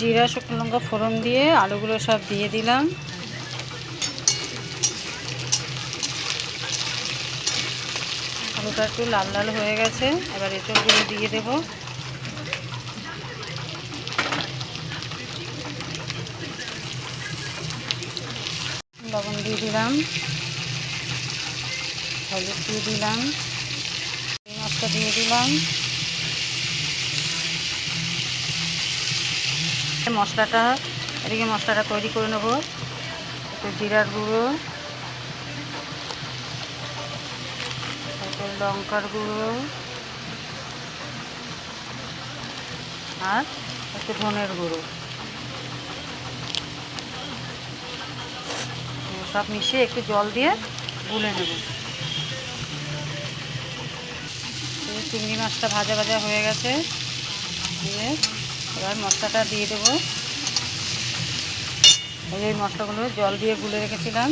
জিরা শুকনো লঙ্কা ফোড়ন দিয়ে আলুগুলো সব দিয়ে দিলাম। আলুটা একটু লাল লাল হয়ে গেছে, এবার এঁচড়গুলো দিয়ে দেব। লবণ দিয়ে দিলাম। হলুদ দিয়ে দিলাম। মাছটা দিয়ে দিলাম। মশলাটা, এদিকে মশলাটা তৈরি করে নেব। একটু জিরার গুঁড়ো লঙ্কার গুঁড়ো, আর একটু ধনের গুঁড়ো। সব মিশিয়ে একটু জল দিয়ে গুলে নেব। চিংড়ি মাছটা ভাজা ভাজা হয়ে গেছে। দিয়ে এবার মশলাটা দিয়ে দেবো। এই মশলাগুলো জল দিয়ে গুলে রেখেছিলাম।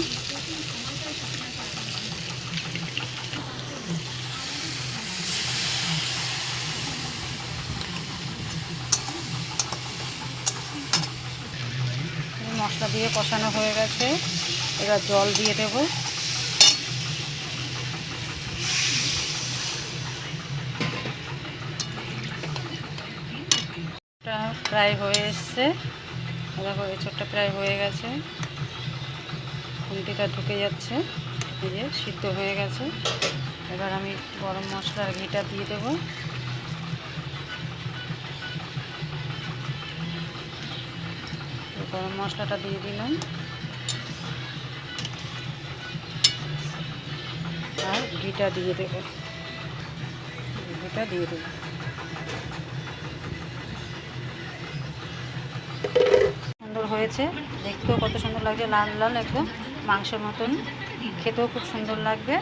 মশলা দিয়ে কষানো হয়ে গেছে। এবার জল দিয়ে দেব। প্রায় হয়ে এসছে। দেখো এঁচড়টা প্রায় হয়ে গেছে। খুন্তিটা ঢুকে যাচ্ছে। এই যে সিদ্ধ হয়ে গেছে। এবার আমি গরম মশলার ঘিটা দিয়ে দেবো। গরম মশলাটা দিয়ে দিলাম। আর ঘিটা দিয়ে দেবো। ঘিটা দিয়ে দেবো। হয়েছে। দেখতেও কত সুন্দর লাগছে লাল লাল একদম। মাংসের মতন। খেতেও খুব সুন্দর লাগবে।